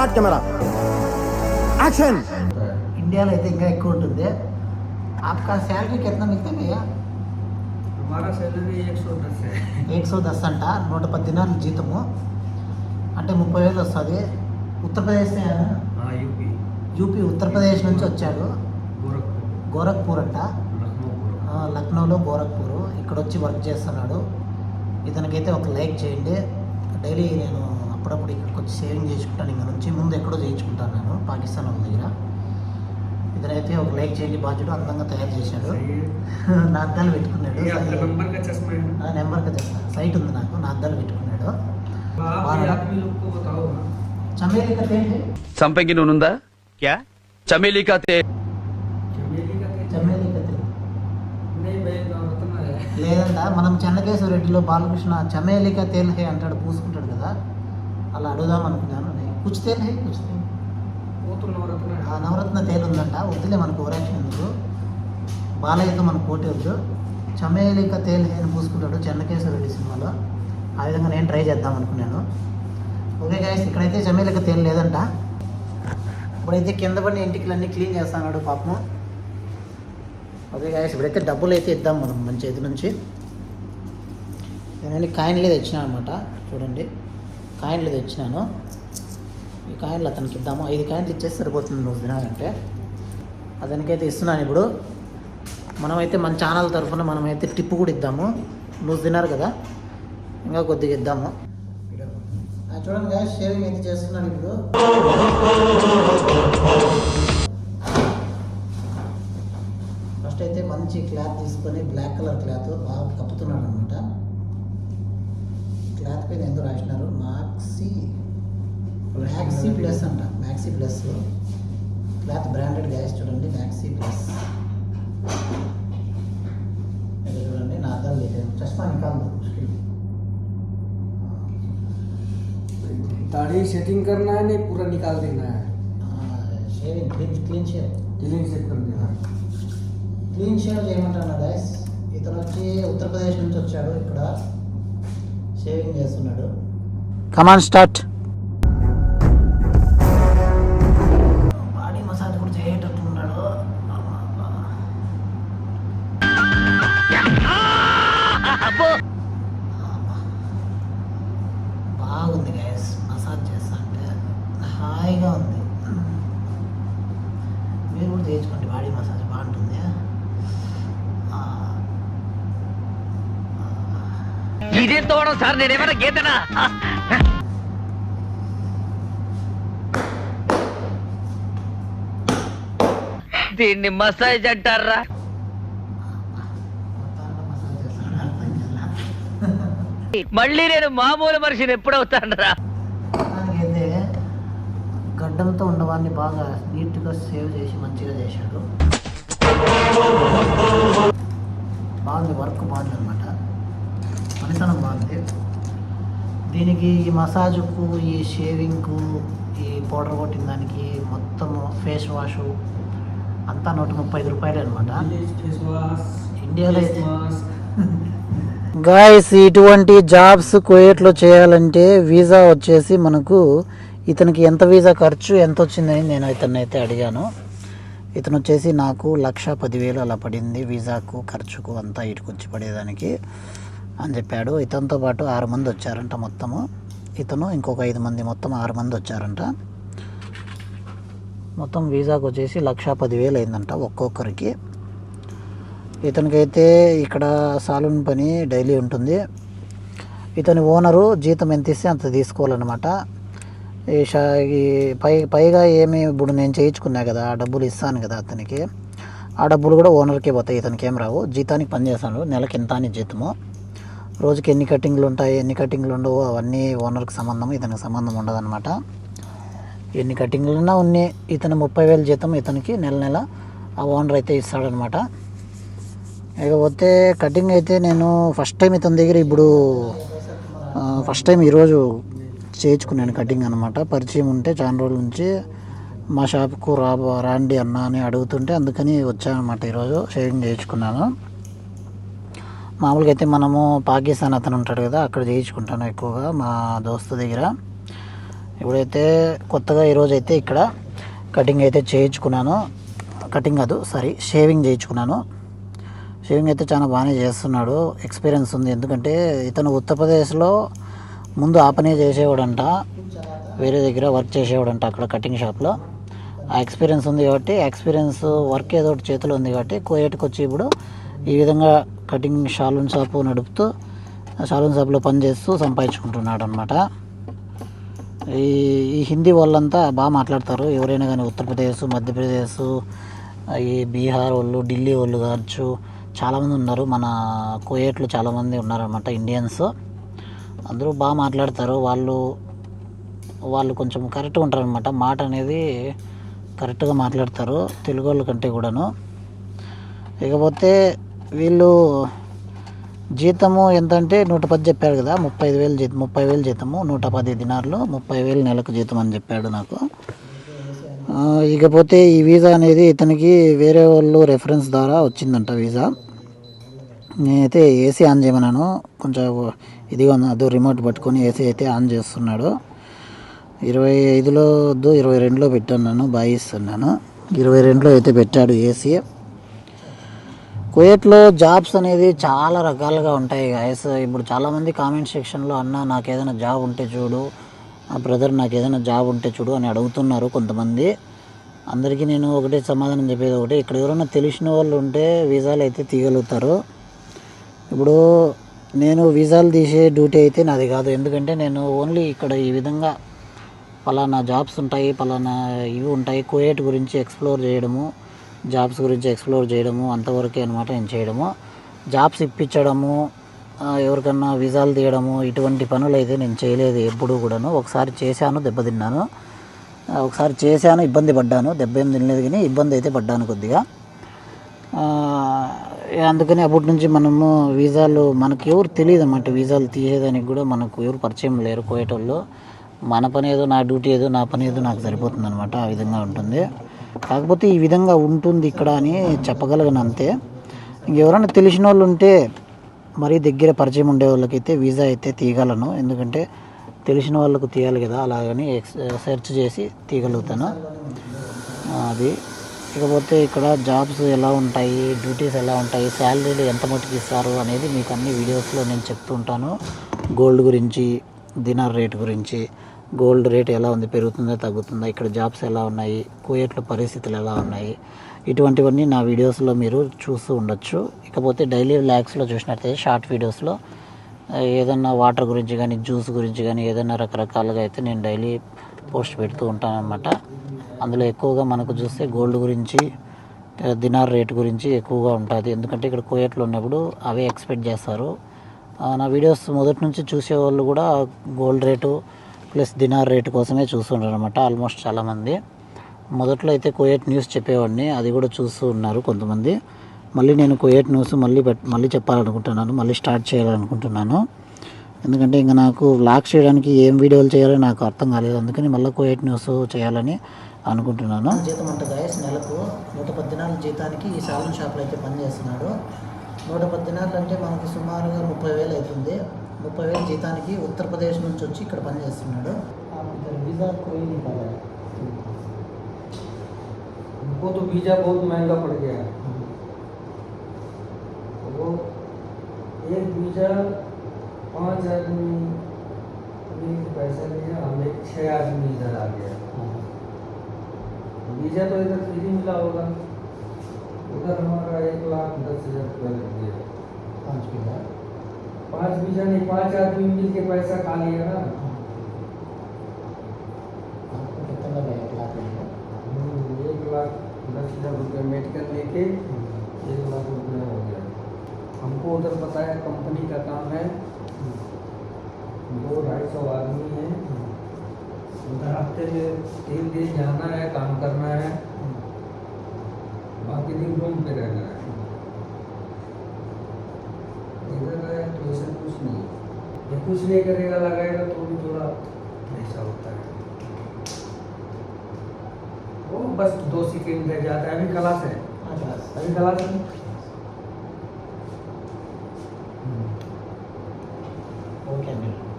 Start camera action ఇండియాలో అయితే ఇంకా ఎక్కువ ఉంటుంది आपका सैलरी कितना मिलता है भैया हमारा सैलरी एक सौ दस है ఎయిట్ సో దస్ అంట నూట పది దినాలు జీతము అంటే ముప్పై వేలు వస్తుంది ఉత్తరప్రదేశ్ हाँ यूपी యూపీ ఉత్తరప్రదేశ్ నుంచి వచ్చాడు गोरखपुर గోరఖ్పూర్ అంట लखनऊ ఆ, లక్నోలో గోరఖ్పూర్ ఇక్కడ వచ్చి వర్క్ చేస్తున్నాడు ఇతనికైతే ఒక లైక్ చేయండి డైలీ నేను అప్పుడప్పుడు ఇక్కడికి వచ్చి సేవింగ్ చేసుకుంటాను. ఇంకా నుంచి ముందు ఎక్కడో చేయించుకుంటాను నేను పాకిస్తాన్ వాళ్ళ దగ్గర. ఇతనైతే ఒక లైక్ చేయండి బాధ్యుడు అందంగా తయారు చేశాడు. నా అద్దాలు పెట్టుకున్నాడు. నెంబర్ సైట్ ఉంది నాకు నా. అద్దాలు పెట్టుకున్నాడు చంపెకి నూనుందా క్యా? చమేలీ కాతే లేదంట మనం చెన్నకేశ్వర రెడ్డిలో బాలకృష్ణ చమేలిక తేల్హే అంటాడు పూసుకుంటాడు కదా. అలా అడుగుదాం అనుకున్నాను. కుచ్చు తేలు ఆ నవరత్న తేలు ఉందంట. వద్దులే మనకు ఓరాక్షన్ ఎందుకు? బాలయ్యతో మనకు పోటీ వద్దు. చమేలిక తేలు నేను పూసుకుంటాడు? చెన్నకేశ్వర రెడ్డి సినిమాలో. ఆ విధంగా నేను ట్రై చేద్దాం అనుకున్నాను. ఓకే గాయస్ ఇక్కడైతే చమేలిక తేలు లేదంట. ఇప్పుడైతే కింద పడిన ఇంటికిలన్నీ క్లీన్ చేస్తాడు పాపం. ఓకే గాయస్ ఇప్పుడైతే డబ్బులు అయితే ఇద్దాం మనం మంచి చేతి నుంచి. నేను కాయిన్ లేదు ఇచ్చిన అనమాట చూడండి. కాయిన్లు తెచ్చినాను. ఈ కాయిన్లు అతనికి ఇద్దాము. ఐదు కాయిన్లు ఇచ్చేసి సరిపోతుంది నువ్వు తినాలంటే. అతనికైతే ఇస్తున్నాను ఇప్పుడు. మనమైతే మన ఛానల్ తరఫున మనమైతే టిప్పు కూడా ఇద్దాము. నువ్వు తిన్నారు కదా? ఇంకా కొద్దిగా ఇద్దాము. చూడండి కదా షేవింగ్ అయితే చేస్తున్నాను ఇప్పుడు. ఫస్ట్ అయితే మంచి క్లాత్ తీసుకొని బ్లాక్ కలర్ క్లాత్ బాగా కప్పుతున్నాడు అనమాట క్లాత్ పైన ఎంతో రాసినారు మాక్సీ మ్యాక్సీ ప్లస్ అంట మ్యాక్సీ ప్లస్ క్లాత్ బ్రాండెడ్ గ్యాస్ చూడండి మ్యాక్సీ ప్లస్ ఇక్కడ చూడండి నా అర్థం లేదు చష్మా నికాల్ दाढ़ी सेटिंग करना है नहीं पूरा निकाल देना है shaving clean clean shave clean set कर देना है క్లీన్ షేవ్ చేయమంటాను గైస్ ఇతను వచ్చి ఉత్తరప్రదేశ్ నుంచి వచ్చాడు ఇక్కడ షేవింగ్ చేస్తున్నాడు. Come on start body massage కూడా చేయటట్టు ఉన్నాడు. బాగుంది గైస్ మసాజ్ చేస్తా అంటే హాయిగా ఉంది. మీరు కూడా చేయించుకోండి బాడీ మసాజ్ బాగుంటుంది ఆ, ఇదేం తోవడం సార్ నేనేమైనా గీతనా? దీన్ని మసాజ్ అంటారా? మళ్ళీ నేను మామూలు మనిషిని ఎప్పుడవుతానరా? గడ్డంతో ఉన్నవాడిని బాగా నీట్గా సేవ్ చేసి మంచిగా చేశాడు. బాగుంది వర్క్ బాగుంది అనమాట పనితనం బాగుంది. దీనికి ఈ మసాజ్కు ఈ షేవింగ్కు ఈ పౌడర్ కొట్టిన దానికి మొత్తం ఫేస్ వాష్ అంతా నూట ముప్పై ఐదు రూపాయలు అనమాట ఇండియాలో గాయస్ ఇటువంటి జాబ్స్ కుయేట్లో చేయాలంటే వీసా వచ్చేసి మనకు ఇతనికి ఎంత వీసా ఖర్చు ఎంత వచ్చిందని నేను ఇతన్ని అయితే అడిగాను. ఇతను వచ్చేసి నాకు లక్ష పదివేలు అలా పడింది వీసాకు ఖర్చుకు అంతా ఇటుకొచ్చి పడేదానికి. అని చెప్పాడు. ఇతనితో పాటు ఆరు మంది వచ్చారంట మొత్తము. ఇతను ఇంకొక ఐదు మంది మొత్తం ఆరు మంది వచ్చారంట. మొత్తం వీసాకు వచ్చేసి లక్ష పదివేలు అయిందంట ఒక్కొక్కరికి. ఇతనికైతే ఇక్కడ సాలూన్ పని డైలీ ఉంటుంది. ఇతని ఓనరు జీతం ఎంత ఇస్తే అంత తీసుకోవాలన్నమాట. ఈ షా ఈ పై పైగా ఏమి ఇప్పుడు నేను చేయించుకున్నా కదా ఆ డబ్బులు ఇస్తాను కదా అతనికి. ఆ డబ్బులు కూడా ఓనర్కే పోతాయి ఇతనికి ఏం రావు. జీతానికి పనిచేస్తాను నెలకి ఎంత అని జీతము. రోజుకి ఎన్ని కటింగ్లు ఉంటాయి ఎన్ని కటింగ్లు ఉండవు అవన్నీ ఓనర్కి సంబంధం ఇతనికి సంబంధం ఉండదన్నమాట. ఎన్ని కటింగ్లున్నా ఉన్నాయి ఇతను ముప్పై వేలు జీతం ఇతనికి నెల నెల ఆ ఓనర్ అయితే ఇస్తాడనమాట ఇకపోతే కటింగ్ అయితే నేను ఫస్ట్ టైం ఇతని దగ్గర ఇప్పుడు ఫస్ట్ టైం ఈరోజు చేయించుకున్నాను కటింగ్ అనమాట పరిచయం ఉంటే చాలా రోజుల నుంచి మా షాప్కు రా రాండి అన్న అని అడుగుతుంటే అందుకని వచ్చానమాట ఈరోజు షేవింగ్ చేయించుకున్నాను. మామూలుగా అయితే మనము పాకిస్తాన్ అతను ఉంటాడు కదా అక్కడ చేయించుకుంటాను ఎక్కువగా మా దోస్తు దగ్గర. ఇప్పుడైతే కొత్తగా ఈరోజు అయితే ఇక్కడ కటింగ్ అయితే చేయించుకున్నాను. కటింగ్ కాదు సారీ షేవింగ్ చేయించుకున్నాను. షేవింగ్ అయితే చాలా బాగానే చేస్తున్నాడు ఎక్స్పీరియన్స్ ఉంది. ఎందుకంటే ఇతను ఉత్తరప్రదేశ్లో ముందు ఆపనే చేసేవాడంట వేరే దగ్గర వర్క్ చేసేవాడంట అక్కడ కటింగ్ షాప్లో. ఆ ఎక్స్పీరియన్స్ ఉంది కాబట్టి ఎక్స్పీరియన్స్ వర్క్ ఏదో ఒకటి చేతిలో ఉంది కాబట్టి కోయేట్కి వచ్చి ఇప్పుడు ఈ విధంగా కటింగ్ షాలూన్ షాపు నడుపుతూ షాలూన్ షాప్లో పనిచేస్తూ సంపాదించుకుంటున్నాడు అనమాట ఈ ఈ హిందీ వాళ్ళంతా బాగా మాట్లాడతారు. ఎవరైనా కానీ ఉత్తరప్రదేశ్ మధ్యప్రదేశ్ ఈ బీహార్ వాళ్ళు ఢిల్లీ వాళ్ళు కావచ్చు చాలామంది ఉన్నారు. మన కోయేట్లు చాలామంది ఉన్నారనమాట ఇండియన్స్. అందరూ బాగా మాట్లాడతారు. వాళ్ళు వాళ్ళు కొంచెం కరెక్ట్గా ఉంటారనమాట మాట అనేది కరెక్ట్గా మాట్లాడతారు తెలుగు వాళ్ళ కంటే కూడాను. ఇకపోతే వీళ్ళు జీతము ఎంత అంటే నూట పది చెప్పారు కదా ముప్పై ఐదు వేలు జీతం ముప్పై వేలు జీతము నూట పది దినార్లు ముప్పై వేలు నెలకు జీతం అని చెప్పాడు నాకు. ఇకపోతే ఈ వీసా అనేది ఇతనికి వేరే వాళ్ళు రెఫరెన్స్ ద్వారా వచ్చిందంట వీసా. నేనైతే ఏసీ ఆన్ చేయమన్నాను. కొంచెం ఇదిగా అదో రిమోట్ పట్టుకొని ఏసీ అయితే ఆన్ చేస్తున్నాడు. ఇరవై ఐదులో వద్దు ఇరవై రెండులో పెట్టాను నన్ను బాగా ఇస్తున్నాను ఇరవై రెండులో అయితే పెట్టాడు ఏసీ కుయేట్లో జాబ్స్ అనేది చాలా రకాలుగా ఉంటాయి గాయస్ ఇప్పుడు చాలామంది కామెంట్ సెక్షన్లో అన్న నాకు ఏదైనా జాబ్ ఉంటే చూడు ఆ బ్రదర్ నాకు ఏదైనా జాబ్ ఉంటే చూడు అని అడుగుతున్నారు కొంతమంది. అందరికీ నేను ఒకటే సమాధానం చెప్పేది ఒకటి ఇక్కడ ఎవరైనా తెలిసిన వాళ్ళు ఉంటే వీసాలు అయితే తీయగలుగుతారు. ఇప్పుడు నేను వీసాలు తీసే డ్యూటీ అయితే నాది కాదు. ఎందుకంటే నేను ఓన్లీ ఇక్కడ ఈ విధంగా పలానా జాబ్స్ ఉంటాయి పలానా ఇవి ఉంటాయి కుయేట్ గురించి ఎక్స్ప్లోర్ చేయడము. జాబ్స్ గురించి ఎక్స్ప్లోర్ చేయడము అంతవరకే అనమాట నేను చేయడము. జాబ్స్ ఇప్పించడము ఎవరికన్నా వీసాలు తీయడము ఇటువంటి పనులు అయితే నేను చేయలేదు ఎప్పుడూ కూడాను. ఒకసారి చేశాను దెబ్బతిన్నాను. ఒకసారి చేశాను ఇబ్బంది పడ్డాను. దెబ్బ ఏం తినలేదు కానీ ఇబ్బంది అయితే పడ్డాను కొద్దిగా. అందుకని అప్పటి నుంచి మనము వీసాలు మనకి ఎవరు తెలియదు అన్నమాట వీసాలు తీసేదానికి కూడా మనకు ఎవరు పరిచయం లేరు కోయటోళ్ళు మన పని ఏదో నా డ్యూటీ ఏదో నా పని ఏదో నాకు సరిపోతుంది అనమాట ఆ విధంగా ఉంటుంది. కాకపోతే ఈ విధంగా ఉంటుంది ఇక్కడ అని చెప్పగలను అంతే ఇంకెవరైనా తెలిసిన వాళ్ళు ఉంటే మరీ దగ్గర పరిచయం ఉండే వాళ్ళకైతే వీసా అయితే తీయగలను. ఎందుకంటే తెలిసిన వాళ్ళకు తీయాలి కదా అలాగని ఎక్స్ సెర్చ్ చేసి తీయగలుగుతాను. అది. ఇకపోతే ఇక్కడ జాబ్స్ ఎలా ఉంటాయి డ్యూటీస్ ఎలా ఉంటాయి శాలరీలు ఎంత మట్టుకు ఇస్తారు అనేది మీకు అన్ని వీడియోస్లో నేను చెప్తుంటాను. గోల్డ్ గురించి డినర్ రేట్ గురించి గోల్డ్ రేట్ ఎలా ఉంది పెరుగుతుందా తగ్గుతుందా ఇక్కడ జాబ్స్ ఎలా ఉన్నాయి కోయట్ల పరిస్థితులు ఎలా ఉన్నాయి ఇటువంటివన్నీ నా వీడియోస్లో మీరు చూస్తూ ఉండొచ్చు. ఇకపోతే డైలీ ల్యాక్స్లో చూసినట్టయితే షార్ట్ వీడియోస్లో ఏదన్నా వాటర్ గురించి కానీ జ్యూస్ గురించి కానీ ఏదైనా రకరకాలుగా అయితే నేను డైలీ పోస్ట్ పెడుతూ ఉంటానన్నమాట. అందులో ఎక్కువగా మనకు చూస్తే గోల్డ్ గురించి దినార్ రేట్ గురించి ఎక్కువగా ఉంటుంది. ఎందుకంటే ఇక్కడ కోయట్లు ఉన్నప్పుడు అవే ఎక్స్పెక్ట్ చేస్తారు. నా వీడియోస్ మొదటి నుంచి చూసేవాళ్ళు కూడా gold rate plus dinar rate కోసమే చూస్తుంటారు అనమాట ఆల్మోస్ట్ చాలామంది. మొదట్లో అయితే కోయట్ న్యూస్ చెప్పేవాడిని అది కూడా చూస్తూ ఉన్నారు కొంతమంది. మళ్ళీ నేను కోయట్ న్యూస్ మళ్ళీ పెట్ మళ్ళీ చెప్పాలనుకుంటున్నాను మళ్ళీ స్టార్ట్ చేయాలనుకుంటున్నాను. ఎందుకంటే ఇంకా నాకు వ్లాగ్స్ చేయడానికి ఏం వీడియోలు చేయాలో నాకు అర్థం కాలేదు అందుకని మళ్ళీ కోయట్ న్యూస్ చేయాలని అనుకుంటున్నాను. జీతం అంట గాయస్ నెలకు నూట పద్నాలుగు జీతానికి ఈ సాలన్ షాప్లో అయితే పనిచేస్తున్నాడు. నూట పద్నాలుగు అంటే మనకి సుమారుగా ముప్పై వేలు అవుతుంది. ముప్పై వేలు జీతానికి ఉత్తరప్రదేశ్ నుంచి వచ్చి ఇక్కడ పనిచేస్తున్నాడు వీసా కోయి उनको तो वीज़ा बहुत महंगा पड़ गया है वो एक वीज़ा पाँच आदमी ने पैसा लिया हम एक छः आदमी इधर आ गया वीज़ा तो इधर फ्री मिला होगा उधर हमारा एक लाख दस हज़ार रुपया लग गया पाँच वीज़ा पाँच बीजा नहीं पाँच आदमी मिल के पैसा खा लिया ना। एक लाख एक लाख दस हज़ार मेडिकल लेके एक लाख रुपया हो गया। हमको उधर बताया कंपनी का काम है। दो ढाई सौ आदमी है। उधर हफ़्ते में तीन दिन जाना है, काम करना है। बाकी दिन रूम पे रहना है। इधर तो ऐसा कुछ नहीं ये कुछ नहीं करेगा लगाएगा तो भी थोड़ा ऐसा होता है। वो बस दो सेकेंड रह जाता है। अभी क्लास है? अभी क्लास है? ओके okay,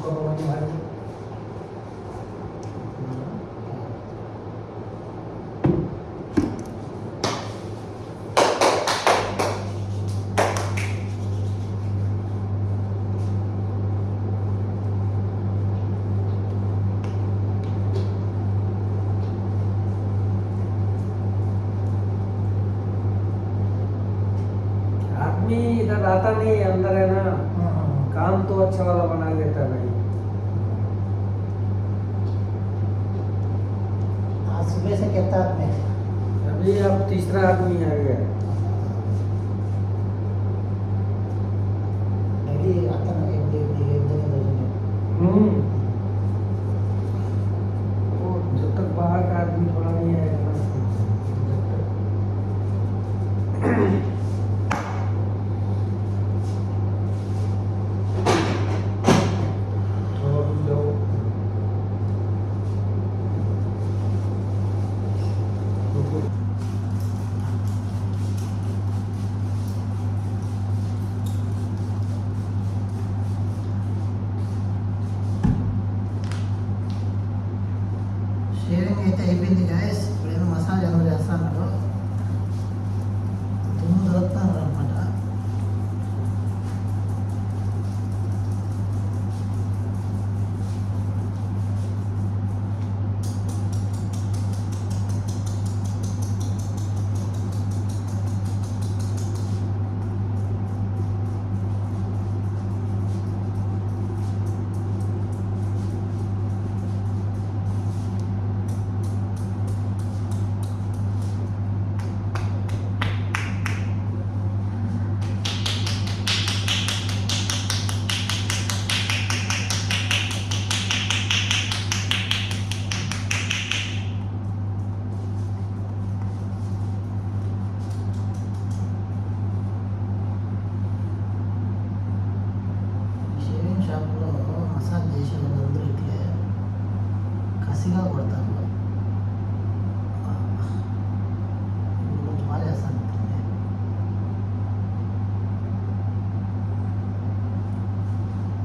तुम्हारी आदमी इधर आता नहीं अंदर है ना। काम तो अच्छा वाला बना लेता नहीं आज सुबह से कितना आदमी अभी आप तीसरा आदमी आ गया।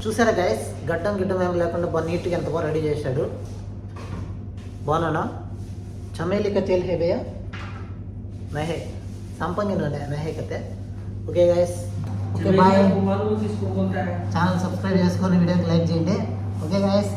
చూసారా గైస్ గడ్డం గిడ్డం ఏం లేకుండా బాగా నీట్గా ఎంత బాగా రెడీ చేశాడు. బాగున్నానా? చమేలిక తేల్ హే భయ మెహే. సంపంగి నూనె మెహే కతే okay guys okay bye channel subscribe చేసుకొని వీడియోకి లైక్ చేయండి. Okay guys